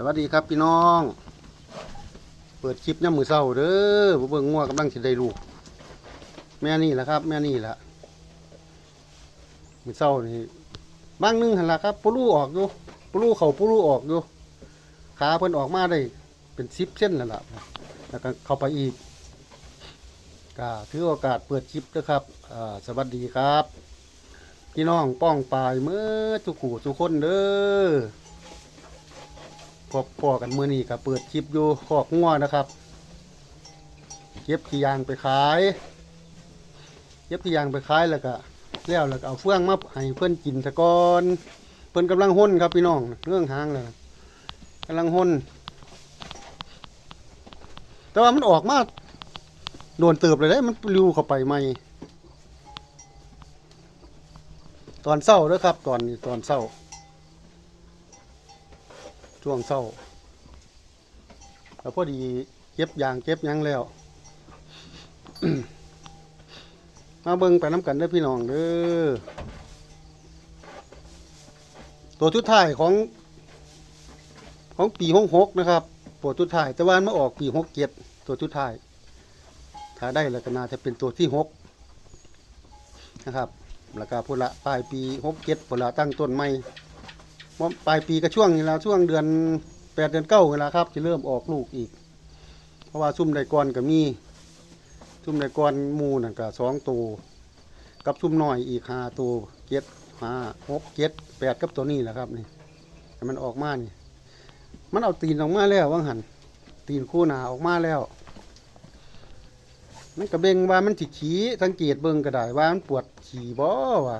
สวัสดีครับพี่น้อง เปิดคลิปย่ำมือเศร้าเด้อบ่เบิ่งงัวกำลังสิได้ลูก แม่นี่แหละครับ แม่นี่แหละมือเศร้านี่บางนึงหันละครับปูรูออกอยู่ปูรูเขาปูรูออกอยู่ขาเพิ่นออกมาได้เป็นซิปเส้นแล้วล่ะแล้วก็เข้าไปอีกก็ถือโอกาสเปิดคลิปนะครับสวัสดีครับ พี่น้องป้องปลายเมื่อทุกขู่ทุกคนเด้อ พบพอกันมือนี้ก็เปิดคลิปอยู่ขอกงัวนะครับ เก็บขี้ยางไปขาย เก็บขี้ยางไปขายแล้วก็แล้วแล้วก็เอาเฟื่องมาให้เพื่อนกินตะกอนเพื่อนกำลังห้นครับพี่น้องเรื่องหางเลยกำลังห้นแต่ว่ามันออกมาโดนเติบเลยได้มันริวเข้าไปใหมตอนเศร้าด้อครับ ตอนตอนเศร้า ช่วงเศร้าแล้วพอดีเก็บยางเก็บยังแล้ว มาเบิ่งไปน้ำกันเด้พี่น้องเด้อตัวทุดท้ายของ ของปีหกหกนะครับตัวทุดท้ายแต่ว่ามันมาออกปีหกเจ็ดตัวทุดท้ายถ้าได้แล้วก็น่าจะเป็นตัวที่หกนะครับ แล้วก็พุ่นละปลายปีหกเจ็ดพุ่นละตั้งต้นใหม่ ปลายปีก็ช่วงนี้แล้วช่วงเดือนแปดเดือนเก้าเวลาครับจะเริ่มออกลูกอีก เพราะว่าซุ่มไดกอนก็มีซุ่มไดกอนมูนั่นก็สองตัวกับซุ่มน้อยอีกห้าตัวเจ็ดห้าหกเจ็ดแปดกับตัวนี้แหละครับนี่มันออกมานี่มันเอาตีนออกมาแล้วว่างหันตีนคู่หนาออกมาแล้วมันกระเบงว่ามันสิขี้สังเกตเบิ่งก็ได้ว่ามันปวดขี่บ่วะ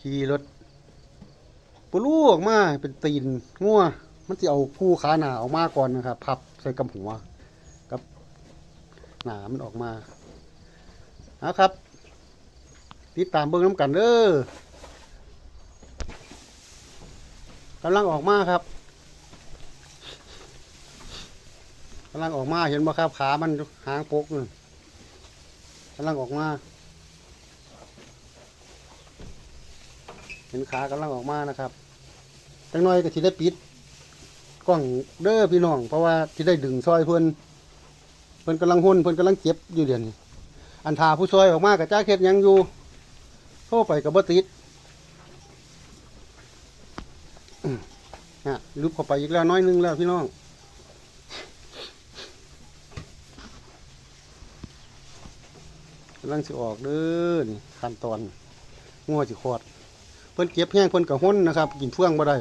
ขี่รถ ปลูออกมาเป็นตีนงัวมันจะเอาผู้ขาหนาออกมาก่อนนะครับพับใส่กับหัวกับหนามันออกมานะครับ ติดตามเบิ้งน้ำกันเด้อกำลังออกมาครับกำลังออกมาเห็นบ่ครับ ขามันหางปกอยู่กำลังออกมา เห็นขากำลังออกมานะครับจังน้อยก็สิได้ปิดกล้องเด้อพี่น้อง เพราะว่าสิได้ดึงซอยเพิ่นเพิ่นกำลังหุ่นเพิ่นกำลังเจ็บอยู่เดี๋ยวนี้ อันทาผู้ซอยออกมากับจ้าเข็ดยังอยู่โทรไปกับบ่ติดนะลุบเข้าไปอีกแล้วน้อยหนึงแล้วพี่น้องกำลังสิออกเด้อนี่ขั้นตอนงัวสิขอด เพิ่นเก็บแห้งเพิ่นกะห้นนะครับกินเฟื่องบ่ได้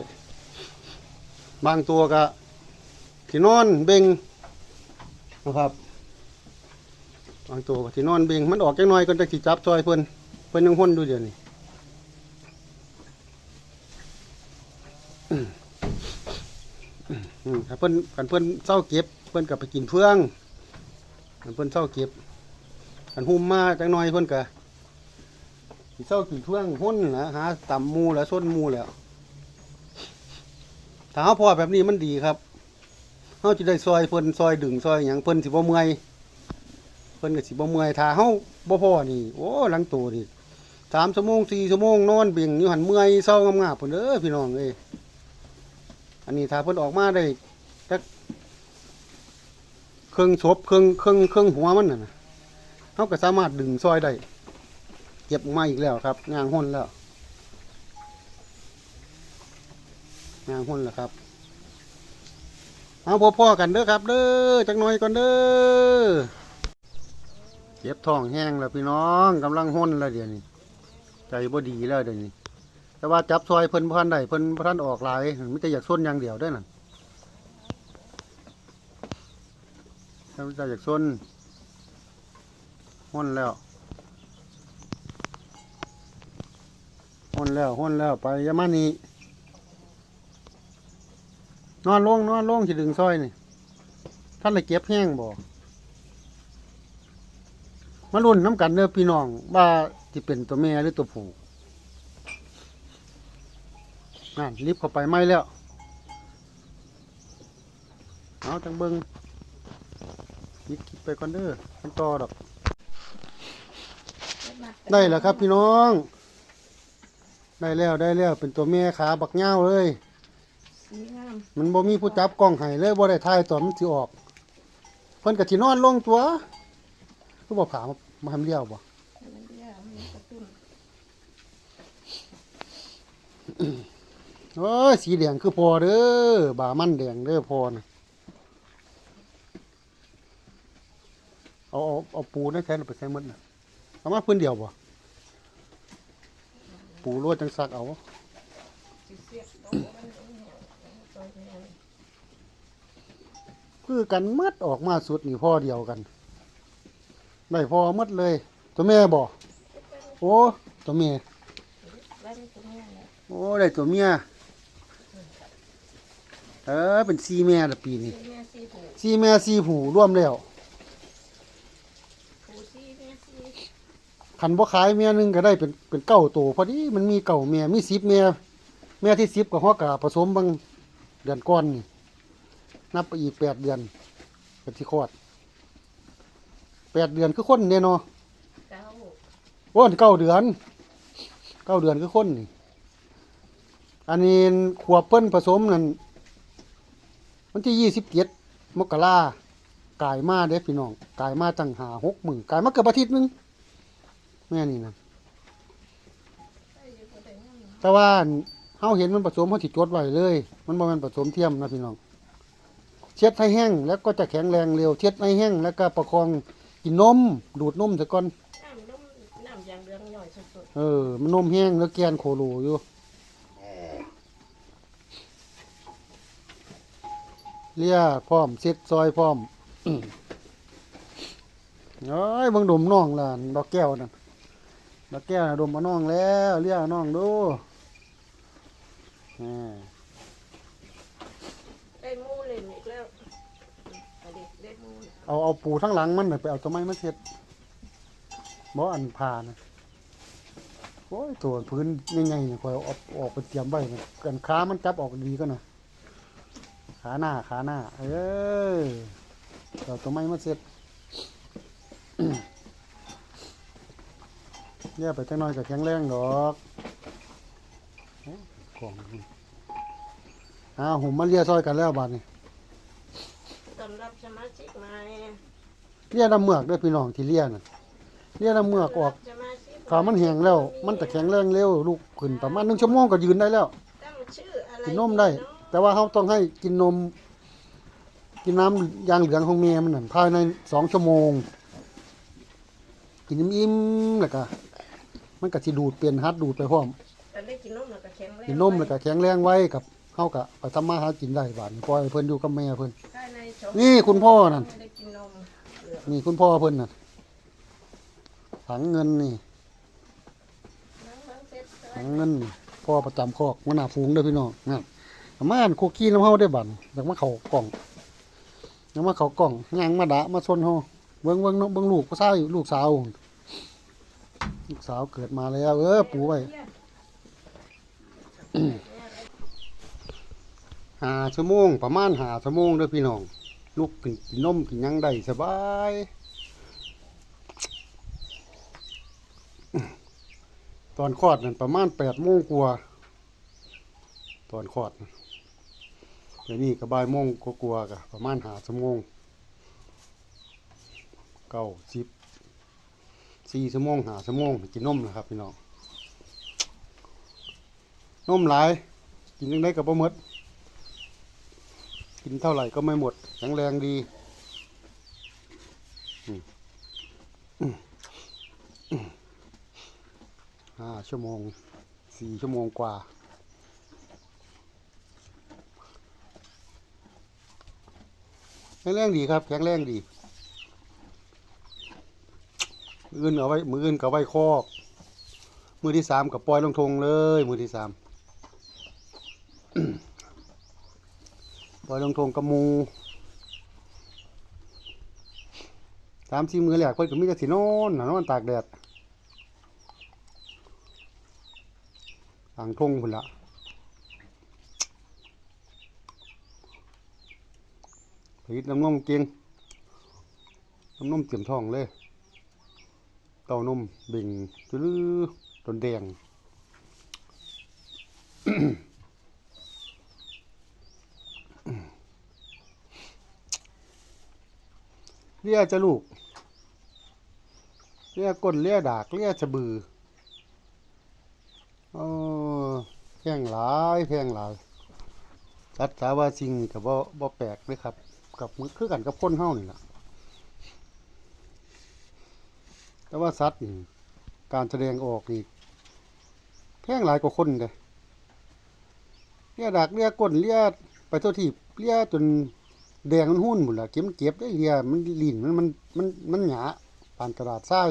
บางตัวก็ที่นอนเบ่งนะครับบางตัวก็ที่นอนเบ่งมันออกจังน้อยก็จะสิจับซอยเพิ่นเพิ่นยังห้นดูเดี๋ยวนี้อืมอืมถ้าเพิ่นกันเพิ่นเศร้าเก็บ เพิ่นก็ไปกินเฟื่องคันเพิ่นเศร้าเก็บกันหุ่มมาจังน้อยเพิ่นก็ สิเศร้ากี่เพื่องหุ้นนะหาต่ำมูแล้วส้นมูแล้วถ้าเขาพอแบบนี้มันดีครับเขาจะได้ซอยเพิ่นซอยดึงซอยอย่างเพิ่นสิบ่เมื่อยเพิ่นก็สิบ่เมื่อยถ้าเขาบ่พอนี่ โอ้หลังตัวนี่สามชั่วโมงสี่ชั่วโมงนอนเบี่ยงอยู่หันเมื่อยเศร้างามๆเพิ่นเด้อพี่น้องเอ้ยอันนี้ถ้าเพิ่นออกมาได้จักเครื่องศพเครื่องเครื่องเครื่องหัวมันน่ะนะเขาก็สามารถดึงซอยได้ เก็บออกมาอีกแล้วครับงางหุ่นแล้วงางหุ่นแล้วครับเอาพอพ่อๆกันเด้อครับ เด้อจักหน่อยก่อนเด้อเก็บท้องแห้งแล้วพี่น้องกำลังหุ่นแล้วเดี๋ยวนี้ใจบ่ดีแล้วเดี๋ยวนี้ แต่ว่าจับซอยเพิ่นพันได้เพิ่นพันออกหลายมิแต่อยากส้นอย่างเดียวได้อน่ะถ้ามิแต่อยากส้นหุ่นแล้ว ห้นแล้วห้นแล้วไปยามานีนอนลงนอนลงสิดึงซอยนี่ท่านเลยเก็บแห้งบ่มารุ่นน้ำกันเด้อพี่น้องว่าที่เป็นตัวแม่หรือตัวผู้นั่นรีบเข้าไปไม่แล้ว เอาจังเบิงยิดคิดไปก่อนเด้อมันต่อดอก ได้แล้วครับพี่น้อง ได้แล้วได้แล้วเป็นตัวแม่ขาบักเง่าวเลย สีงามมันบ่มีผู้จับกล้องให้เลยบ่ได้ถ่ายตอนมันสิออก เพิ่นก็สินอนลงตัวคือบ่ผามามาทำเลี้ยวบ่ให้มันเรียกมันกระตุ้นเอ้ยสีแดงคือพอเด้อบามันแดงเด้อพอน่ะเอาเอาเอาปูนั่นแทนเอาไปใส่หมดน่ะเอามาเพิ่นเดียวบ่ ปูรวดจังซักเอาคือกันมัดออกมาสุดนี่พ่อเดียวกันได้พอหมดเลย ตัวแม่บ่โอ้ตัวแม่ไว้ในตัวแม่แหละโอ้ได้ตัวเมียเออเป็นซีแม่ละปีนี่ซีแม่ซีผูร่วมแล้ว ผูสีแม่สี คันบ่ขายแม่หนึงก็ได้เป็นเป็นเก้าตัวพอดีมันมีเก้าแม่มีสิบแม่แม่ที่สิบกับฮอกกะผสมบางเดือนก่อนนี่นับไปอีกแปดเดือนเป็นที่คลอดแปดเดือนคือคนเนี่ยเนาะเก้าโอ้ยเก้าเดือนเก้าเดือนคือคนนี่อันนี้ขวบเพิ่นผสมนั่นวันที่ยี่สิบเจ็ดมกรากายมาเด้พี่น้องกายมาตั้งหาหกหมื่นกายมาเกือบอาทิตย์หนึง แม่นี่นะได้อยู่ก็ได้งามแต่ว่าเฮาเห็นมันผสมเฮาสิจดไว้เลย มันบ่แม่นผสมเทียมนะพี่น้องเช็ดให้แห้งแล้วก็จะแข็งแรงเร็วเช็ดให้แห้งแล้วก็ประคองกินนมดูดนมซะก่อนน้ำน้ำน้ำยางเรืองย่อยสุดเออมันนมแห้งแล้วแกนโคโลอยู่เลียพร้อมเซ็ดซอยพร้อมเอ้ยเบิ่งดมน้องล่ะดอกแก้วนั่น ดอกแก้วน่ะดมมาน้องแล้วเลียน้องดูอ่าๆได้หมูเล่นอีกแล้วเอาดิได้หมูน่ะเอาเอาปูทั้งหลังมันน่ะไปเอาตัวไม้มาเซ็ดบ่อันพานะโอ้ยตัวพื้นใหญ่ๆนี่คอยเอาออกออกไปเตรียมไว้นะกันขามันจับออกดีก็นะขาหน้าขาหน้า เออเอาตัวไม้มาเซ็ด เนี่ยไปจังน้อยก็แข็งแรงดอกโอ้ของนี่อ้าวผมมาเลียซอยกันแล้วบาดนี้สำหรับสมาชิกใหม่เลียน้ำเมือกเด้วยพี่น้องที่เลียน่ะเลียน้ำเมือกออกสมาชิกขามันแห้งแล้ว มันจะแข็งแรงเร็วลูกขึ้นประมาณหนึ่งชั่วโมงก็ยืนได้แล้ว ตั้งชื่ออะไรกินนมได้เนาะแต่ว่าเขาต้องให้กินนม กินน้ำยางเหลืองของเมียมันนั่นภายในสองชั่วโมง กินอิ่มๆแล้วก็ มันก็สิดูดเปลี่ยนฮัดดูดไปพร้อมแต่ได้กินนมแล้วก็แข็งแรงกินนมแล้วก็แข็งแรงไว้กับเฮาก็ไปทำมาหากินได้บาดนี้ปล่อยให้เพิ่นอยู่กับแม่เพิ่นภายในสองนี่คุณพ่อนั่น ไม่ได้กินนมเหลืองนี่คุณพ่อเพิ่นน่ะถังเงินนี่ล้างล้างเสร็จถังเงินนี่พ่อประจำคอกมันหน้าฝูงเด้อพี่น้องนั่นอามาอันคุกกี้น้ำเฮาได้บัดอยากมาเข้ากล่องอยากมาเข้ากล่องย่างมาดะมาชนเฮาเบิ่งเบิ่งน้องเบิ่งลูกผู้ชายลูกสาว ลูกสาวเกิดมาแล้ว เออปูไว้หาชั่วโมงประมาณหาชั่วโมงเด้อพี่น้อง ลูกกินกินนมกินยังได้สบายตอนคลอดนั่นประมาณแปดโมงกว่าตอนคลอดน่ะเดี๋ยวนี้ก็บ่ายโมงกว่าๆกะประมาณหาชั่วโมงเก้าสิบ สี่ชั่วโมงหาชั่วโมงกินนมนะครับพี่น้องนมหลาย กินยังได้กับบ่หมดกินเท่าไหร่ก็ไม่หมดแข็งแรงดีอืมอืมอืมห้าชั่วโมงสี่ชั่วโมงกว่าแข็งแรงดีครับ แข็งแรงดี มืออื่นเอาไว้ มืออื่นก็ไว้คอก มือที่สามกับปล่อยลงทงเลย มือที่สามปล่อยลงทงกับมูสามสี่มือแหลกเพิ่นก็มีแต่สีนอนน่ะนอนตากแดดอ่างทงพุ่นละผลิตน้ำนมเก่งน้ำนมเต็มท้องเลย เต้านมบิงจื้อตนแดงเลี้ยจะลูกเลี้ยก้นเลี้ยดากเลี้ยจะบือโอ้แพงหลายแพงหลายรัดสาว่าจริงกับว่าบ่แปลกเลยครับ กับมือคือกันกับพ้นเฮ้านี่แหละ แต่ว่าสัตว์นี่การแสดงออกนี่แพงหลายกว่าคนเลยเลี้ยดากเลี้ยก้นเลี้ยไปทั่วที่เลี้ยจนแดงมันหุ้นหมดละเก็บมันเก็บได้เลี้ยมันลินมันมันมันมันหยาปานกระดาษทราย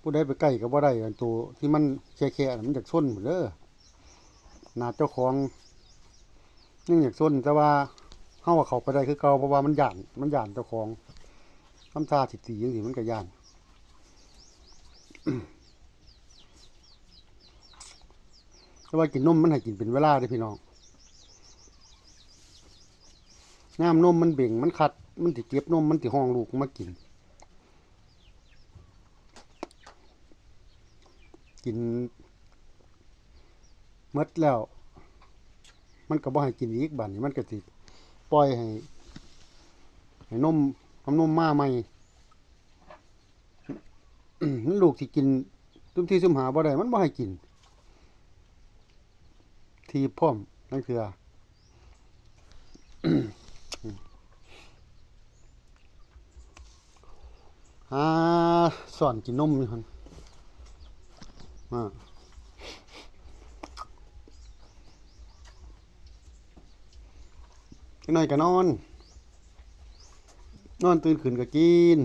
ผู้ใดไปใกล้ก็บ่ได้อันตัวที่มันแค่ๆมันอยากส้นหมดเด้อหนาเจ้าของยังอยากส้นแต่ว่าเฮาว่าเขาไปได้คือเก่าเพราะว่ามันหยานมันหยานเจ้าของ ทำท่าสิตีจังสิมันก็ย่านแต่ว่ากินนมมันให้กินเป็นเวลาเด้พี่น้องงามนมมันเบ่งมันขัด มันติเก็บนมมันติห้องลูกมากิน กินหมดแล้ว มันก็บ่ให้กินอีกบัดนี้มันก็สิปล่อยให้ให้นมำนมมาใหม่มันลูกที่กินตุ้มที่ซุมหาบ่ได้มันบ่ให้กิน ทีพร้อมนั่นคือหาสอนกินนมนี่คนมาจักหน่อยก็นอน นอนตื่นขึ้นก็กิน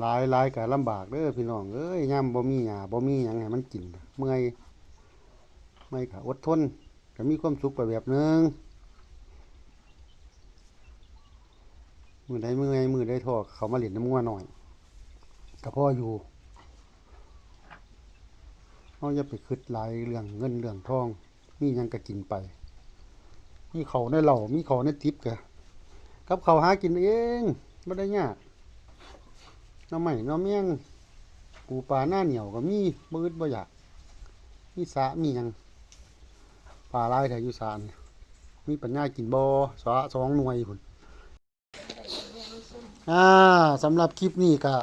หลายหลายก็ลำบากเด้อพี่น้องเอ้ยยามบ่มีหญ้าบ่มีหยังให้มันกิน เมื่อยเมื่อยก็อดทนก็มีความสุขไปแบบนึงมือใดมือไงมือใดทอกเขามาเล่นน้ำงัวหน่อยก็พ่ออยู่เฮาอย่าไปคิดหลายเรื่องเงินเรื่องทอง มียังก็กินไป มีเขาวในเหล่ามีเขาวในทิปกะกับเขาวหากินเองไม่ได้ยากน้ำใหม่น้ำเมี่ยงปูปลาหน้าเหนียวก็มีบืดบ่อยากมีสามียังปลาลายแถวอยู่สานมีปัญญากินบอสาสองหน่วยพุ่นอ่าสำหรับคลิปนี้ก็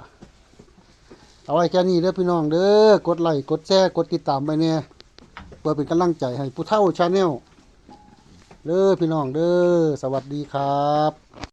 เอาไว้แค่นี้เด้อพี่น้องเด้อกดไลค์กดแชร์กดติดตามไปเนี่ย เพื่อเป็นกำลังใจให้ผู้เฒ่าชาแนลเด้อพี่น้องเด้อสวัสดีครับ